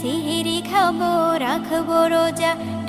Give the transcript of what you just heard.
সিহিরি খাব রাখব রোজা।